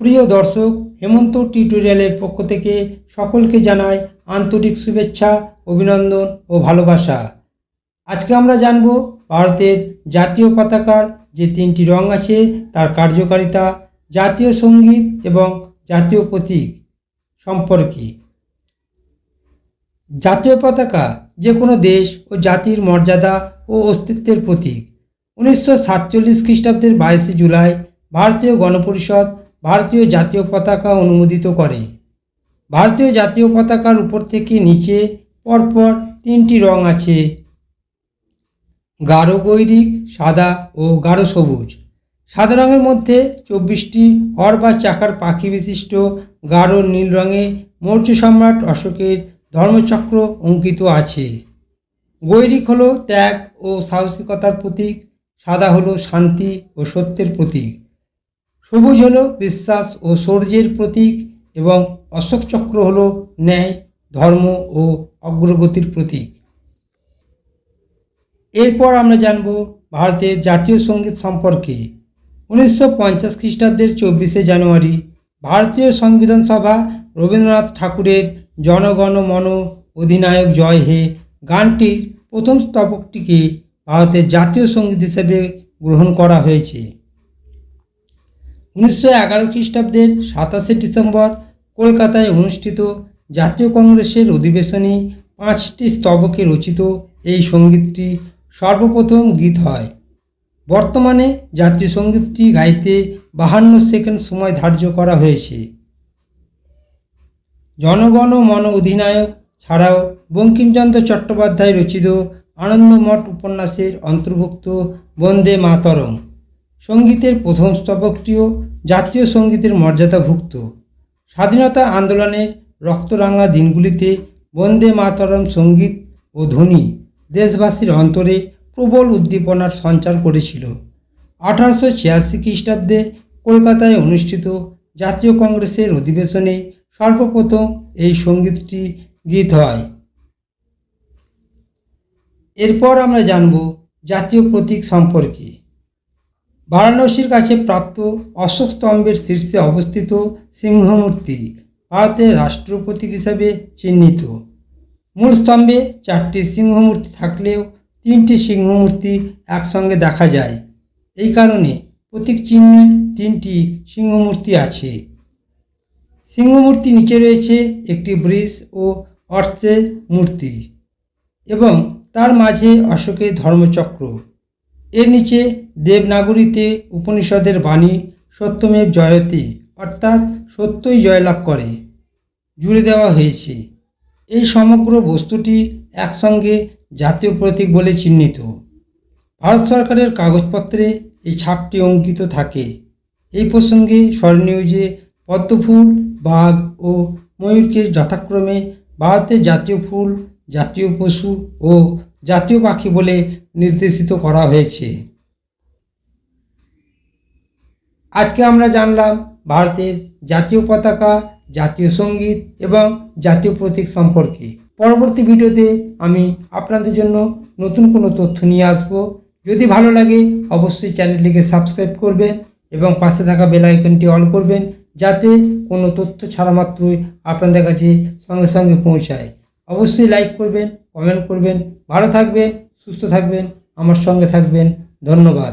প্রিয় দর্শক, হেমন্ত টিউটোরিয়ালের পক্ষ থেকে সকলকে জানাই আন্তরিক শুভেচ্ছা, অভিনন্দন ও ভালোবাসা। আজকে আমরা জানব ভারতের জাতীয় পতাকার যে তিনটি রং আছে, তার কার্যকারিতা, জাতীয় সংগীত এবং জাতীয় প্রতীক সম্পর্কে। জাতীয় পতাকা যে কোনো দেশ ও জাতির মর্যাদা ও অস্তিত্বের প্রতীক। উনিশশো সাতচল্লিশ খ্রিস্টাব্দের বাইশে জুলাই ভারতীয় গণপরিষদ ভারতীয় জাতীয় পতাকা অনুমোদিত করে। ভারতীয় জাতীয় পতাকার উপর থেকে নিচে পরপর তিনটি রং আছে। গাঢ় গৈরিক, সাদা ও গাঢ় সবুজ। সাদা রঙের মধ্যে চব্বিশটি হর বা চাকার পাখি বিশিষ্ট গাঢ় নীল রঙে মৌর্য সম্রাট অশোকের ধর্মচক্র অঙ্কিত আছে। গৈরিক হলো ত্যাগ ও সাহসিকতার প্রতীক, সাদা হলো শান্তি ও সত্যের প্রতীক। সবুজ হলো বিশ্বাস ও শৌর্যের প্রতীক এবং অশোক চক্র হলো ন্যায়, ধর্ম ও অগ্রগতির প্রতীক। এরপর আমরা জানব ভারতের জাতীয় সংগীত সম্পর্কে। উনিশশো পঞ্চাশ খ্রিস্টাব্দের চব্বিশে জানুয়ারি ভারতীয় সংবিধান সভা রবীন্দ্রনাথ ঠাকুরের জনগণ মন অধিনায়ক জয় হে গানটির প্রথম স্তবকটিকে ভারতের জাতীয় সংগীত হিসেবে গ্রহণ করা হয়েছে। উনিশশো এগারো খ্রিস্টাব্দের সাতাশে ডিসেম্বর কলকাতায় অনুষ্ঠিত জাতীয় কংগ্রেসের অধিবেশনে পাঁচটি স্তবকে রচিত এই সঙ্গীতটি সর্বপ্রথম গীত হয়। বর্তমানে জাতীয় সঙ্গীতটি গাইতে বাহান্ন সেকেন্ড সময় ধার্য করা হয়েছে। জনগণ মন অধিনায়ক ছাড়াও বঙ্কিমচন্দ্র চট্টোপাধ্যায় রচিত আনন্দমঠ উপন্যাসের অন্তর্ভুক্ত বন্দে মাতরম। সঙ্গীতের প্রথম স্তবকটিও জাতীয় সঙ্গীতের মর্যাদাভুক্ত। স্বাধীনতা আন্দোলনের রক্তরাঙা দিনগুলিতে বন্দে মাতরম সংগীত ও ধ্বনি দেশবাসীর অন্তরে প্রবল উদ্দীপনার সঞ্চার করেছিল। আঠারোশো ছিয়াশি খ্রিস্টাব্দে কলকাতায় অনুষ্ঠিত জাতীয় কংগ্রেসের অধিবেশনে সর্বপ্রথম এই সঙ্গীতটি গীত হয়। এরপর আমরা জানব জাতীয় প্রতীক সম্পর্কে। বারাণসীর কাছে প্রাপ্ত অশোক স্তম্ভের শীর্ষে অবস্থিত সিংহমূর্তি ভারতের রাষ্ট্র প্রতীক হিসাবে চিহ্নিত। মূল স্তম্ভে চারটি সিংহমূর্তি থাকলেও তিনটি সিংহমূর্তি একসঙ্গে দেখা যায়। এই কারণে প্রতীক চিহ্নে তিনটি সিংহমূর্তি আছে। সিংহমূর্তি নিচে রয়েছে একটি ব্রিজ ও অর্থের মূর্তি এবং তার মাঝে অশোকের ধর্মচক্র। এর নিচে দেবনাগরীতে উপনিষদের বাণী সত্যমেব জয়তে, অর্থাৎ সত্যই জয়লাভ করে, জুড়ে দেওয়া হয়েছে। এই সমগ্র বস্তুটি একসঙ্গে জাতীয় প্রতীক বলে চিহ্নিত। ভারত সরকারের কাগজপত্রে এই ছাপটি অঙ্কিত থাকে। এই প্রসঙ্গে স্মরণীয় যে পদ্মফুল, বাঘ ও ময়ূরকে যথাক্রমে ভারতের জাতীয় ফুল জাতীয় পশু ও জাতীয় পাখি বলে নির্দেশিত করা হয়েছে। আজকে আমরা জানলাম ভারতের জাতীয় পতাকা, জাতীয় সংগীত এবং জাতীয় প্রতীক সম্পর্কে। পরবর্তী ভিডিওতে আমি আপনাদের জন্য নতুন কোনো তথ্য নিয়ে আসব। যদি ভালো লাগে, অবশ্যই চ্যানেলটিকে সাবস্ক্রাইব করবেন এবং পাশে থাকা বেল আইকনটি অন করবেন, যাতে কোনো তথ্য ছাড়া মাত্রই আপনাদের কাছে সঙ্গে সঙ্গে পৌঁছায়। অবশ্যই লাইক করবেন কমেন্ট করবেন। ভালো থাকবেন সুস্থ থাকবেন আমার সঙ্গে থাকবেন। ধন্যবাদ।